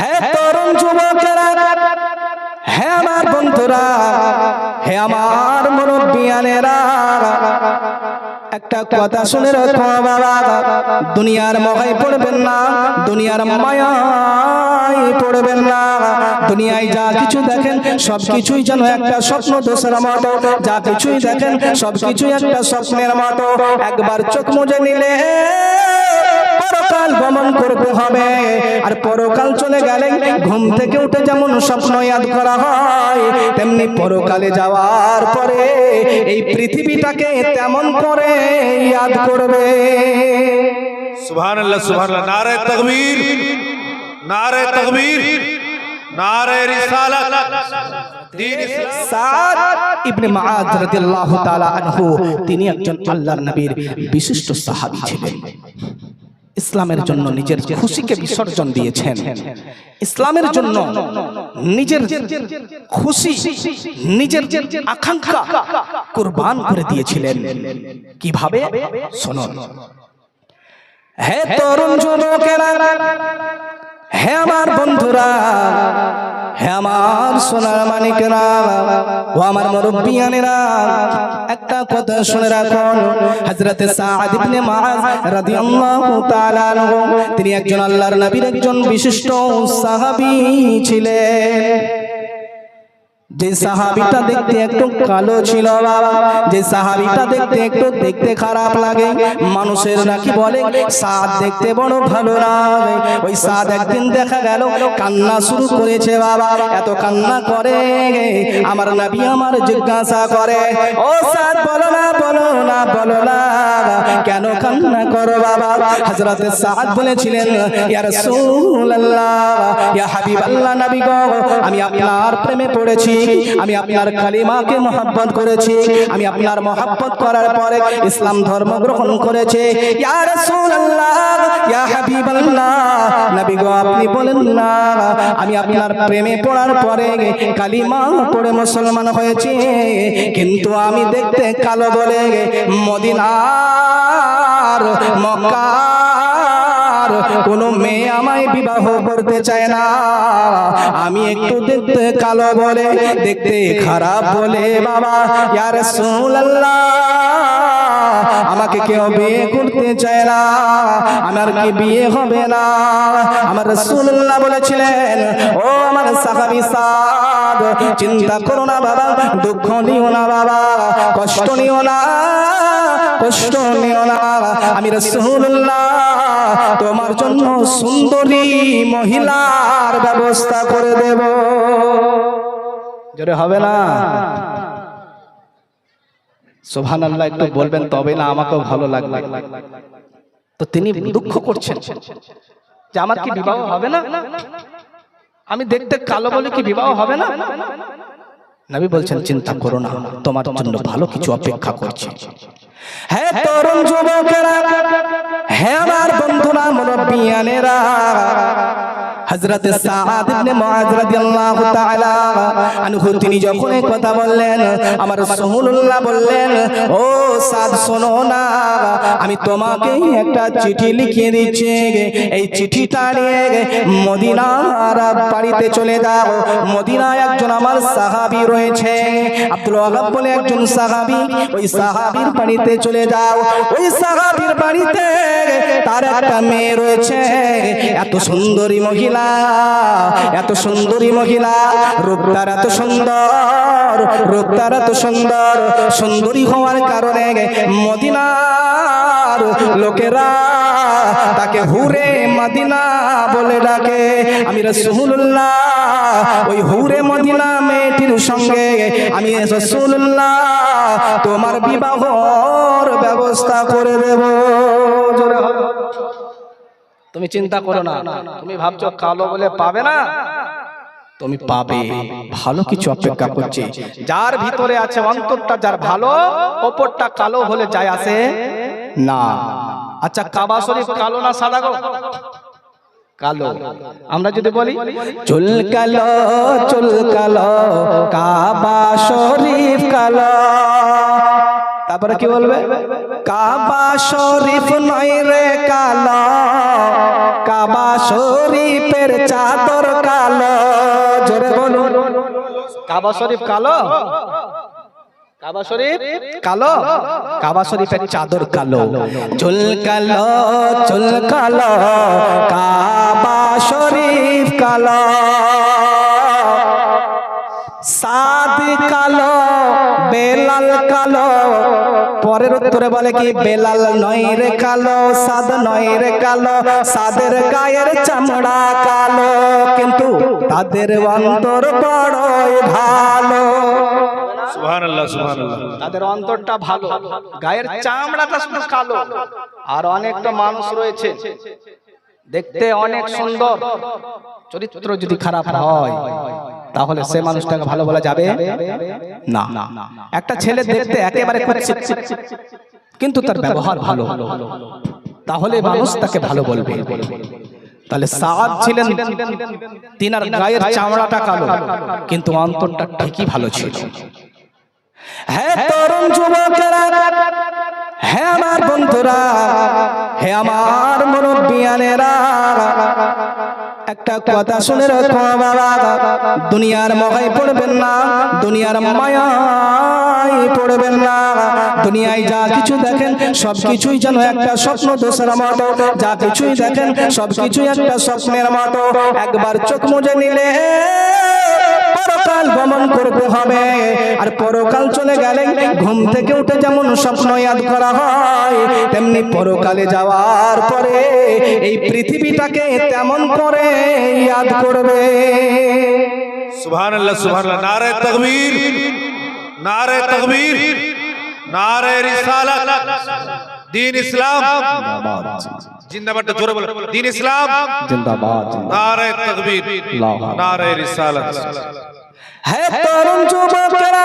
হ্যাঁ তরুণ যুবকেরা হ্যাঁ আমার বন্ধুরা হে আমার মুরব্বিয়ানেরা। একটা কথা শুনে রাখো বাবা, দুনিয়ার মহায় পড়বেন না, দুনিয়ার মায়ায় পড়বেন না। দুনিয়ায় যা কিছু দেখেন, সব কিছুই যেন একটা স্বপ্ন দোষের মতো। যা কিছুই দেখেন, সব কিছুই একটা স্বপ্নের মতো। একবার চোখ মুজে নিলে পরকাল ভ্রমণ করব হবে। আর পরকাল চলে গেলে ঘুম থেকে উঠে যেমন স্বপ্ন ইয়াদ করা হয় তেমনি পরকালে যাওয়ার পরে এই পৃথিবীটাকে তেমন করে ইয়াদ করবে। সুভান আল্লাহ নারে তকবীর নারে তকবীর নারে রিসালাত। তিনি একজন আল্লাহর নবীর বিশিষ্ট সাহাবী ছিলেন। ইসলামের জন্য নিজের খুশিকে বিসর্জন দিয়েছেন। ইসলামের জন্য নিজের খুশি নিজের আকাঙ্ক্ষা কুরবান করে দিয়েছিলেন। কীভাবে? শোনো। হে তরুণ যুবকেরা হে আমার বন্ধুরা হে আমার সোনার মানিকেরা, ও আমার মুরব্বিয়ানেরা, একটা কথা শুনে রাখুন। হযরতে সাআদ ইবনে মুআজ রাদিয়াল্লাহু তাআলা আনহু, তিনি একজন আল্লাহর নবীর একজন বিশিষ্ট সাহাবী ছিলেন। যে সাহাবিটা দেখতে একটু কালো ছিল বাবা, যে সাহাবিটা দেখতে একটু দেখতে খারাপ লাগে, মানুষের নাকি বলে, সাদ দেখতে বড় ভালো লাগে। ওই সাদ একদিন দেখা গেল, কান্না শুরু করেছে বাবা, এত কান্না করে, আমার নাবি আমার জিজ্ঞাসা করে, ও সাদ, বলো না বলো না বলো না, কেন কান্না করো বাবা? হযরতে সাদ বলেছিলেন, ইয়া ইয়া হাবিবাল্লাহ নবী গো, আমি আপনার প্রেমে পড়েছি আমি আপনার কালিমাকে মহব্বত করেছি, আমি আপনার মহব্বত করার পরে ইসলাম ধর্ম গ্রহণ করেছে। আপনি বলেন না, আমি আপনার প্রেমে পড়ার পরে কালিমা পড়ে মুসলমান হয়েছে, কিন্তু আমি দেখতে কালো বলে মদিনার, মক্কার কোন মেয়ে আমায় বিবাহ করতে চায় না। আমি একটু দেখতে কালো বলে, দেখতে খারাপ বলে, বাবা, ইয়া রাসূলুল্লাহ, আমাকে কেউ বিয়ে করতে চায় না। আমার কি বিয়ে হবে না? আমার রাসূলুল্লাহ বলেছিলেন, ও আমার সাহাবী সাদ, চিন্তা করো না বাবা, দুঃখ নিও না বাবা, কষ্ট নিও না, কষ্ট নিও না। আমি রাসূলুল্লাহ তোমার জন্য সুন্দরী মহিলার ব্যবস্থা করে দেব। জোরে হবে না? সোহান আল্লাহ একটু বলবেন, তবে না, আমাকেও ভালো লাগবে। তো তিনি দুঃখ করছেন যে আমার কি বিবাহ হবে না? আমি দেখতে কালো বলে কি বিবাহ হবে না? নবী বলছেন, চিন্তা করো না, তোমার জন্য ভালো কিছু অপেক্ষা করছে। হ্যাঁ তরুণ যুবকেরা হ্যাঁ আমার বন্ধুরা মুরব্বিয়ানেরা হযরত সাদ ইবনে মুআজ রাদিয়াল্লাহু তাআলা আনহু, তিনি যখন এই কথা বললেন, আমার রাসূলুল্লাহ বললেন, ও সাদ, শোনো না, আমি তোমাকে একটা চিঠি লিখে দিচ্ছি। এই চিঠিটা নিয়ে মদিনার বাড়িতে চলে যাও। মদিনায় একজন আমার সাহাবী রয়েছে। আব্দুল ওয়াহাব বলে একজন সাহাবী, ওই সাহাবীর বাড়িতে চলে যাও। ওই সাহাবীর বাড়িতে তার একটা মেয়ে রয়েছে। এত সুন্দরী মহিলা এত সুন্দরী মহিলা, রূপটার এত সুন্দর, রূপটার এত সুন্দর, সুন্দরী হওয়ার কারণে মদিনার লোকেরা তাকে হুরে মদিনা বলে ডাকে আমি রাসূলুল্লাহ, ওই হুরে মদিনা মেয়েটির সঙ্গে আমি রাসূলুল্লাহ তোমার বিবাহর ব্যবস্থা করে দেব। তুমি চিন্তা করো না। তুমি ভাবছ কালো বলে পাবে না? তুমি পাবে। ভালো কিছু অপেক্ষা করছে। যার ভিতরে আছে অন্তরটা যার ভালো, ওপরটা কালো হলে যায় আসে না। আচ্ছা কাবা শরীফ কালো না সাদা গো? কালো। আমরা যদি বলি, চুল কালো চুল কালো, কাবা শরীফ কালো। তারপরে কি বলবে? কাবা শরীফ নয় রে কালো। কাবা শরীফের চাদর কালো। জোরে বলুন। কাবা শরীফ কালো? কাবা শরীফ কালো? কাবা শরীফের চাদর কালো। চুল কালো চুল কালো। কাবা শরীফ কালো। সাদ কালো বেলাল কালো। পরের উত্তরে বলে কি বেলাল নয় রে কালো সাদ নয় রে কালো সাদের গায়ের চামড়া কালো কিন্তু তাদের অন্তর বড় ভালো। সুবহানাল্লাহ সুবহানাল্লাহ। তাদের অন্তরটা ভালো গায়ের চামড়াটা শুধু কালো। আর অনেকটা মানুষ রয়েছে দেখতে অনেক সুন্দর। চরিত্র যদি খারাপ হয় তাহলে সে মানুষটাকে ভালো বলা যাবে? না। একটা ছেলে দেখতে একেবারে কিন্তু তার ব্যবহার ভালো। তাহলে মানুষ তাকে ভালো বলবে। তাহলে সাদ ছিলেন তিনার গায়ের চামড়াটা কালো। কিন্তু অন্তরটা ঠিকই ভালো ছিল। হ্যাঁ তরুণ যুবকেরা। হ্যাঁ আমার বন্ধুরা, হে আমার মুরব্বিয়ানেরা একটা কথা শুনে রাখো বাবা, দুনিয়ার মহাই পড়বেন না, দুনিয়ার মায়ায় পড়বেন না। দুনিয়ায় যা কিছু দেখেন, সব কিছুই যেন একটা স্বপ্ন দোষের মতো। যা কিছুই দেখেন, সব কিছুই একটা স্বপ্নের মতো। একবার চোখ মুজে নিলে পরকাল গমন করতে হবে। আর পরকাল চলে গেলে ঘুম থেকে উঠে যেমন স্বপ্ন ইয়াদ করা হয় তেমনি পরকালে যাওয়ার পরে এই পৃথিবীটাকে তেমন করে ইয়াদ করবে। সুবহানাল্লাহ সুবহানাল্লাহ। নারে তাকবীর নারে তাকবীর নারে রিসালাত। দ্বীন ইসলাম। জিন্দাবাদ জোরে বলো। দ্বীন ইসলাম। জিন্দাবাদ নারে তাকবীর নারে রিসালাত। হ্যাঁ তরুণ যুবকেরা।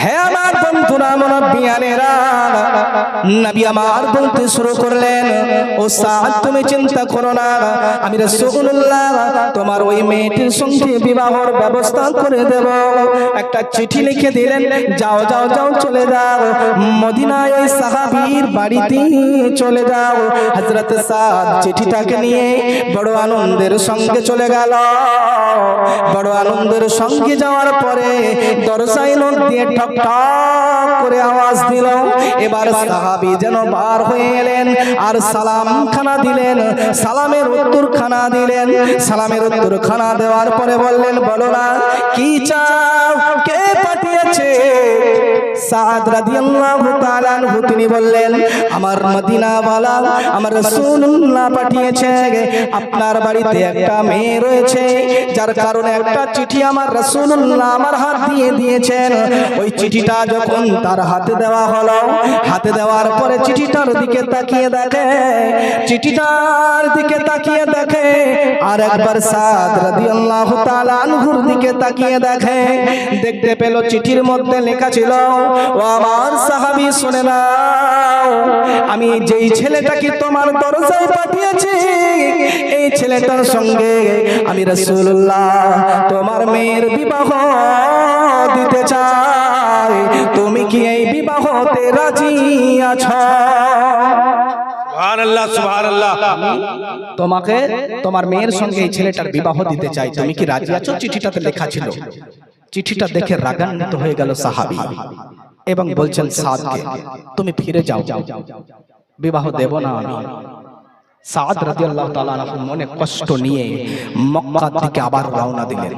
হ্যাঁ আমার ও তুমি চিন্তা করো না, আমি তোমার ওই মেয়েটির বিবাহর ব্যবস্থা করে একটা চিঠি লিখে দিলেন, যাও যাও যাও, চলে যাও। সাহাবীর বাড়িতে চলে যাও। চিঠিটাকে নিয়ে বড় আনন্দের সঙ্গে চলে গেল। বড় আনন্দের সঙ্গে যাওয়ার পরে দরজায় দিয়ে ঠক ঠক করে আওয়াজ দিল। এবার সাহাবি যেন বার হয়ে এলেন আর সালাম খানা দিলেন। সালামের উত্তর খানা দিলেন। সালামের উত্তর খানা দেওয়ার পরে বললেন, বলো না, কি চাও? কে পাঠিয়েছে? সাদ রাদিয়াল্লাহু তাআলা আনহু, তিনি বললেন, আমার মদিনা ওয়ালা আমার রাসূলুল্লাহ পাঠিয়েছে আপনার বাড়িতে একটা মেয়ে রয়েছে, যার কারণে একটা চিঠি আমার রাসূলুল্লাহ আমার হাত দিয়ে দিয়েছেন। ওই চিঠিটা যখন তার হাতে দেওয়া হলো, হাতে দেওয়ার পরে চিঠিটার দিকে তাকিয়ে দেখে, চিঠিটার দিকে তাকিয়ে দেখে, আর একবার সাদ রাদিয়াল্লাহু তাআলা আনহুর দিকে তাকিয়ে দেখে, দেখতে পেল চিঠির মধ্যে লেখা ছিল ও আমার সাহাবী শুনে নাও। আমি যেই ছেলেটাকে তোমার দরজায় পাঠিয়েছি এই ছেলেটার সঙ্গে আমি রাসূলুল্লাহ তোমার মেয়ের বিবাহ দিতে চাই। তুমি কি এই বিবাহতে রাজি আছো? সুবহানাল্লাহ সুবহানাল্লাহ। তোমাকে তোমার মেয়ের সঙ্গে এই ছেলেটার বিবাহ দিতে চাই। তুমি কি রাজি আছো? চিঠিটাতে লেখা ছিল। চিঠিটা দেখে রাগান্বিত হয়ে গেল সাহাবী। এবং বলছেন সাদকে তুমি ফিরে যাও। বিবাহ দেব না আমি। সাদ রাদিয়াল্লাহু তাআলা আনহু মনে কষ্ট নিয়ে মক্কা থেকে আবার রওনা দিলেন।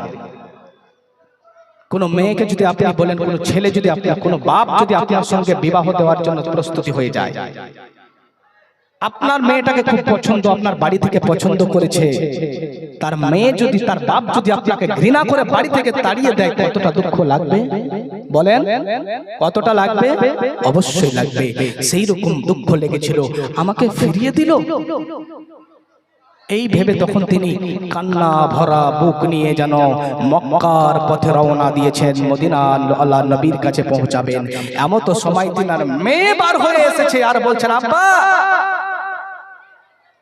কোন মেয়েকে যদি আপনি বলেন কোন ছেলে যদি আপনি কোন বাপ যদি আপনার সঙ্গে বিবাহ দেওয়ার জন্য প্রস্তুতি হয়ে যায় আপনার মেয়েটাকে খুব পছন্দ, আপনার বাড়ি থেকে পছন্দ করেছে। তার মেয়ে যদি, তার বাপ যদি আপনাকে ঘৃণা করে বাড়ি থেকে তাড়িয়ে দেয়, কতটা দুঃখ লাগবে? বলেন, কতটা লাগবে? অবশ্যই লাগবে। সেই রকম দুঃখ লেগেছিল। আমাকে ফিরিয়ে দিল? এই ভেবে তখন তিনি কান্না ভরা বুক নিয়ে যেন মক্কার পথে রওনা দিয়েছেন মদিনা আল্লাহ নবীর কাছে পৌঁছাবেন। এমন তো সময় তিনার মেয়ে বার হয়ে এসেছে আর বলছেন, আব্বা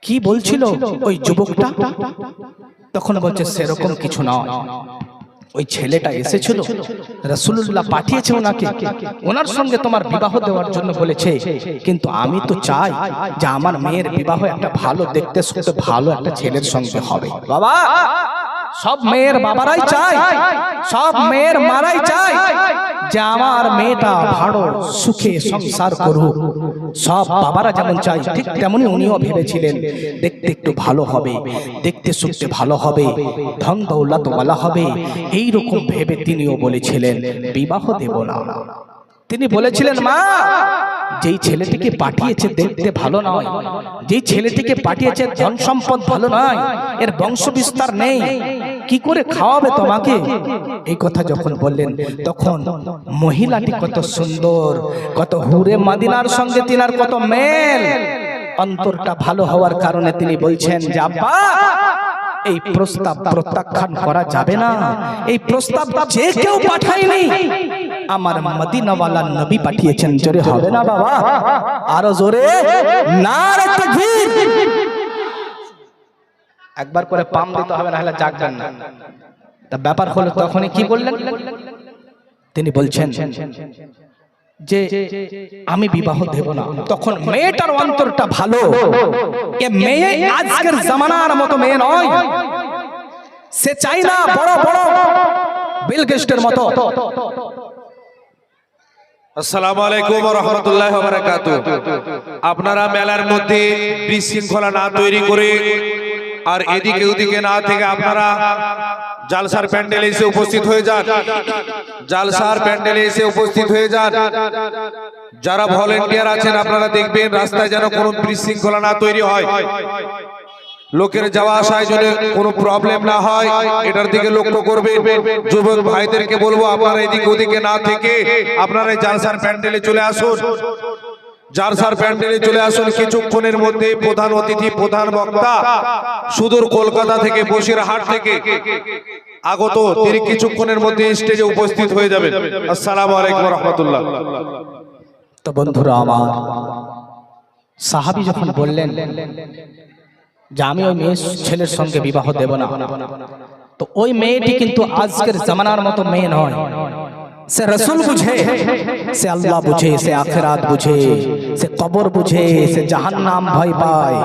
কি বলছিল ওই যুবকটা? তখন বলছে সেরকম কিছু নয়। ওই ছেলেটা এসেছিল রসুল্লাহ পাঠিয়েছে ওনাকে। ওনার সঙ্গে তোমার বিবাহ দেওয়ার জন্য বলেছে কিন্তু আমি তো চাই যে আমার মেয়ের বিবাহ একটা ভালো দেখতে শুনতে ভালো একটা ছেলের সঙ্গে হবে। বাবা সব মেয়ের বাবারাই চায় সব মেয়ের মারাই চায়। যে আমার মেয়েটা ভালো, সুখে সংসার করুক। সব বাবারা যেমন চাই ঠিক তেমনই উনিও ভেবেছিলেন, দেখতে একটু ভালো হবে, দেখতে শুনতে ভালো হবে, ধন দৌলত বলা হবে এই রকম ভেবে তিনিও বলেছিলেন, বিবাহ দেব না। তিনি বলেছিলেন, মা, যেই ছেলেটিকে পাঠিয়েছে দেখতে ভালো নয়, যেই ছেলেটিকে পাঠিয়েছে ধন সম্পদ ভালো নয়, এর বংশ বিস্তার নেই, কি করে খাওয়াবে তোমাকে? এই কথা যখন বললেন, তখন মহিলাটি কত সুন্দর, কত হুরে মাদিনার সঙ্গে তিনার কত মেল। অন্তরটা ভালো হওয়ার কারণে তিনি বলছেন, যে আব্বা, এই প্রস্তাব প্রত্যাখ্যান করা যাবে না, এই প্রস্তাব যে কেউ পাঠায়নি আমার মদিনাওয়ালা নবী পাঠিয়েছেন। জোরে হবে না বাবা? আরও জোরে। তাকবীর একবার করে পাম দিতে হবে না হলে জাগবেন না। তা ব্যাপার হলো তখনই কি বললেন? তিনি বলছেন যে আমি বিবাহ দেব না। তখন মেয়েটার অন্তরটা ভালো। এ মেয়ে আজকের জামানার মতো মেয়ে নয়। সে চাই না বড় বড় বিল গেস্টের মতো। আলাইকুম আপনারা মেলার মধ্যে বিশৃঙ্খলা না তৈরি করে আর এদিকে ওদিকে না থেকে আপনারা জালসার প্যান্ডেলে এসে উপস্থিত হয়ে যান। জালসার প্যান্ডেলে এসে উপস্থিত হয়ে যান। যারা ভলেন্টিয়ার আছেন আপনারা দেখবেন রাস্তায় যেন কোনো বিশৃঙ্খলা না তৈরি হয়। লোকের যাওয়া আসায় যদি কোনো প্রবলেম না হয়, এটার দিকে লক্ষ্য করবে। যুবক ভাইদেরকে বলব, আপনারা এদিকে ওদিকে না থেকে আপনারা জালসার প্যান্ডেলে চলে আসুন। জালসার প্যান্ডেলে চলে আসুন কিছুক্ষণের মধ্যে প্রধান অতিথি, প্রধান বক্তা সুদূর কলকাতা থেকে, বসিরহাট থেকে আগত তিনি কিছুক্ষণের মধ্যে স্টেজে উপস্থিত হয়ে যাবেন। আসসালামু আলাইকুম রহমতুল্লাহ। তো বন্ধুরা আমার সাহাবি যখন বললেন যে আমি ওই মেয়ে ছেলের সঙ্গে বিবাহ দেব না। তো ওই মেয়েটি কিন্তু আজকের জামানার মতো মেয়ে নয়। সে রসুল বুঝে, সে আল্লাহ বুঝে, সে আখেরাত বুঝে, সে কবর বুঝে, সে জাহান্নাম ভয় পায়।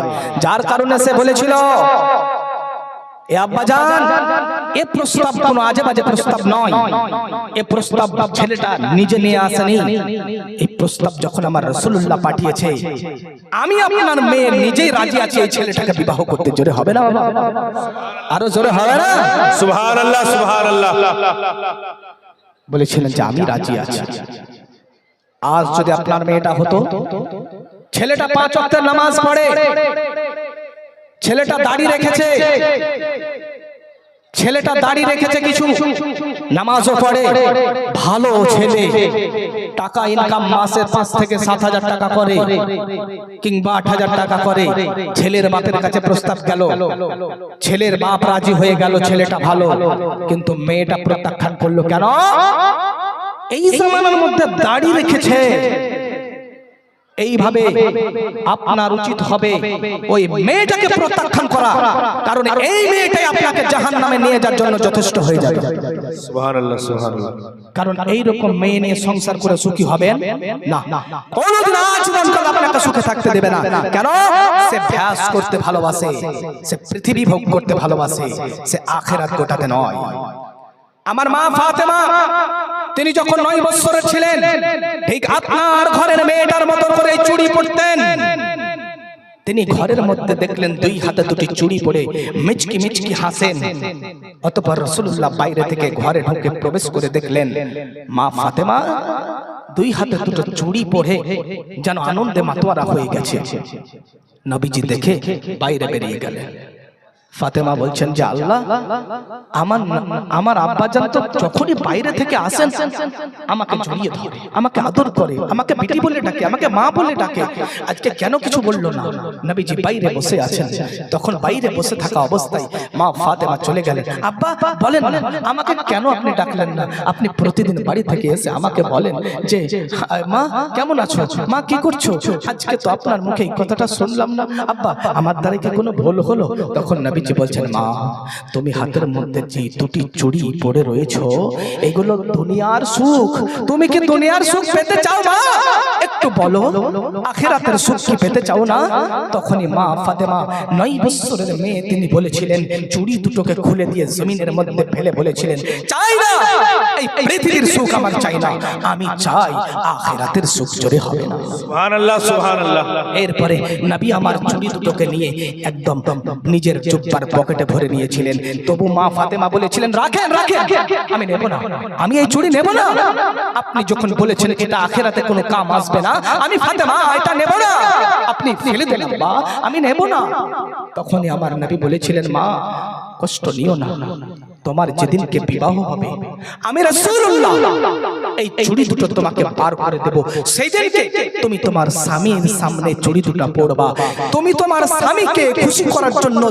যার কারণে সে বলেছিল এ আব্বাজান এ প্রস্তাব কোনো আজে বাজে প্রস্তাব নয়। এ প্রস্তাব ছেলেটা নিজে নিয়ে আসেনি। এই প্রস্তাব যখন আমার রসুল্লাহ পাঠিয়েছে আমি আপনার মেয়ে নিজেই রাজি আছি এই ছেলেটাকে বিবাহ করতে। জোরে হবে না? বাবা? আরও জোরে হবে না? সুবহানাল্লাহ সুবহানাল্লাহ। বলেছিলেন যে আমি রাজি আছি। আজ যদি আপনার মেয়েটা হতো ছেলেটা পাঁচ অক্টের নামাজ পড়ে। ছেলেটা দাড়ি রেখেছে। ছেলেটা দাড়ি রেখেছে কিছু। নামাজও পড়ে। ভালো ছেলে। টাকা ইনকাম মাসে পাঁচ থেকে সাত হাজার টাকা করে। কিংবা আট হাজার টাকা করে। ছেলের বাপের কাছে প্রস্তাব গেল। ছেলের বাপ রাজি হয়ে গেল ছেলেটা ভালো। কিন্তু মেয়েটা প্রত্যাখ্যান করল কেন? এই জামানার মধ্যে দাড়ি রেখেছে। এইভাবে আপনার উচিত হবে ওই মেয়েটাকে প্রত্যাখ্যান করা। কারণ এই মেয়েটাই আপনাকে জাহান নামে নিয়ে যাওয়ার জন্য যথেষ্ট হয়ে যাবে। সুবহানাল্লাহ সুবহানাল্লাহ। কারণ এই রকম মেয়ে নিয়ে সংসার করে সুখী হবেন? না। কোনদিন আজীবন কাল আপনাকে সুখে থাকতে দেবে না। কেন? সে ভ্যাস করতে ভালোবাসে। সে পৃথিবী ভোগ করতে ভালোবাসে। সে আখেরাত গোটাতে নয়। আমার মা ফাতেমা তিনি যখন নয় বছরের ছিলেন ঠিক আপনার ঘরের মেয়েটার মতো করে চুড়ি পড়তেন তিনি ঘরের মধ্যে দেখলেন দুই হাতে দুটি চুড়ি পরে মিচকি মিচকি হাসেন। অতপর রসুল্লাহ বাইরে থেকে ঘরে ঢুকে প্রবেশ করে দেখলেন মা ফাতেমা দুই হাতে দুটো চুড়ি পরে যেন আনন্দে মাতোয়ারা হয়ে গেছে। নবীজি দেখে বাইরে বেরিয়ে গেলেন। ফাতেমা বলছেন, যে আল্লাহ, আমার আমার আব্বা জান তো যখনই বাইরে থেকে আসেন, আমাকে জড়িয়ে ধরে, আমাকে আদর করে, আমাকে বিটি বলে ডাকে, আমাকে মা বলে ডাকে। আজকে কেন কিছু বলল না? নবীজি বাইরে বসে আছেন। তখন বাইরে বসে থাকা অবস্থায় মা ফাতেমা চলে গেলেন। আব্বা, বলেন আমাকে কেন আপনি ডাকলেন না? আপনি প্রতিদিন বাড়ি থেকে এসে আমাকে বলেন যে, মা, কেমন আছো? মা, কি করছ? আজকে তো আপনার মুখে এই কথাটা শুনলাম না। আব্বা, আমার দ্বারা কি কোনো ভুল হলো? তখন নবী নবীজি বলছেন মা, তুমি হাতের মধ্যে যে দুটি চুড়ি পড়ে রয়েছো, এগুলো দুনিয়ার সুখ। তুমি কি দুনিয়ার সুখ পেতে চাও মা? একটু বলো, আখেরাতের সুখ কি পেতে চাও না? তখনই মা ফাতেমা নয় বছরের মেয়ে, তিনি বলেছিলেন, চুড়ি দুটোকে খুলে দিয়ে জমিনের মধ্যে ফেলে বলেছিলেন, চাই না! এই পৃথিবীর সুখ আমার চাই না। আমি চাই আখেরাতের সুখ জোরে হবে না। সুবহানাল্লাহ সুবহানাল্লাহ। এরপরে নবী আমার চুড়ি দুটোকে নিয়ে একদম নিজের জুব্বার পকেটে ভরে নিয়েছিলেন। তবু মা ফাতেমা বলেছিলেন রাখেন রাখেন আমি নেব না। আমি এই চুড়ি নেব না। আপনি যখন বলেছেন এটা আখেরাতে কোনো কাম আসবে না আমি ফাতেমা এটা নেব না। আপনি ফেলে দেন বা আমি নেব না। তখনই আমার নবী বলেছিলেন মা কষ্ট নিও না। তোমার যেদিনকে বিবাহ হবে আমি রাসূলুল্লাহ। এই চুড়ি দুটো তোমাকে পার করে দেব। সেই দিনকে তুমি তোমার স্বামীর সামনে চুড়ি দুটো পরবা। তুমি তোমার স্বামীকে খুশি করার জন্য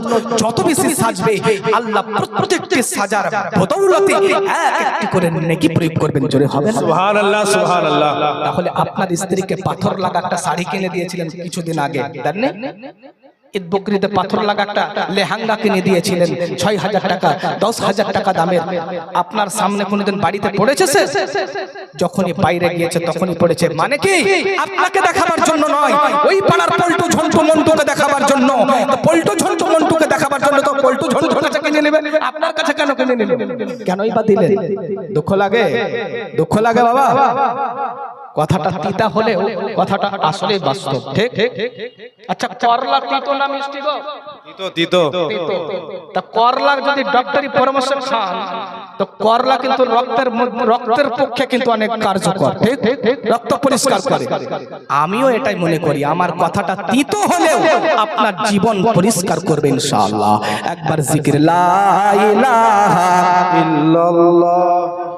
যত বেশি সাজবে আল্লাহ প্রত্যেকটি সাজার বদৌলতে এক একটি করে নেকি প্রয়োগ করবেন। জোরে হবে। না সুবহানাল্লাহ সুবহানাল্লাহ। তাহলে আপনার স্ত্রীকে পাথর লাগা একটা শাড়ি কিনে দিয়েছিলেন কিছুদিন আগে জানেন? ঈদ বকরিতে পাথর লাগা একটা লেহাঙ্গা কিনে দিয়েছিলেন। ছয় হাজার টাকা, দশ হাজার টাকা দামের। আপনার সামনে কোনোদিন বাড়িতে পড়েছে সে? যখনই বাইরে গিয়েছে তখনই পড়েছে। মানে কি? আপনাকে দেখাবার জন্য নয়। ওই পাড়ার পল্টু ঝন্টু মন্টুকে দেখাবার জন্য। পল্টু ঝন্টু মন্টুকে দেখাবার জন্য তো পল্টু ঝন্টুর কাছে কিনে নেবেন আপনার কাছে কেন কিনে নিলেন কেনই বা দিলেন? দুঃখ লাগে? দুঃখ লাগে বাবা? কথাটা তিতা হলেও কথাটা আসলে বাস্তব ঠিক? আচ্ছা করলা তিতো না মিষ্টি গো? তিতো তিতো। তা করলার যদি ডক্টরি পরামর্শ খান তো করলা কিন্তু রক্তের রক্তের পক্ষে কিন্তু অনেক কার্যকর ঠিক? রক্ত পরিষ্কার করে। আমিও এটাই মনে করি আমার কথাটা তিতো হলেও আপনার জীবন পরিষ্কার করবে ইনশাআল্লাহ। একবার জিকির লা ইলাহা ইল্লাল্লাহ।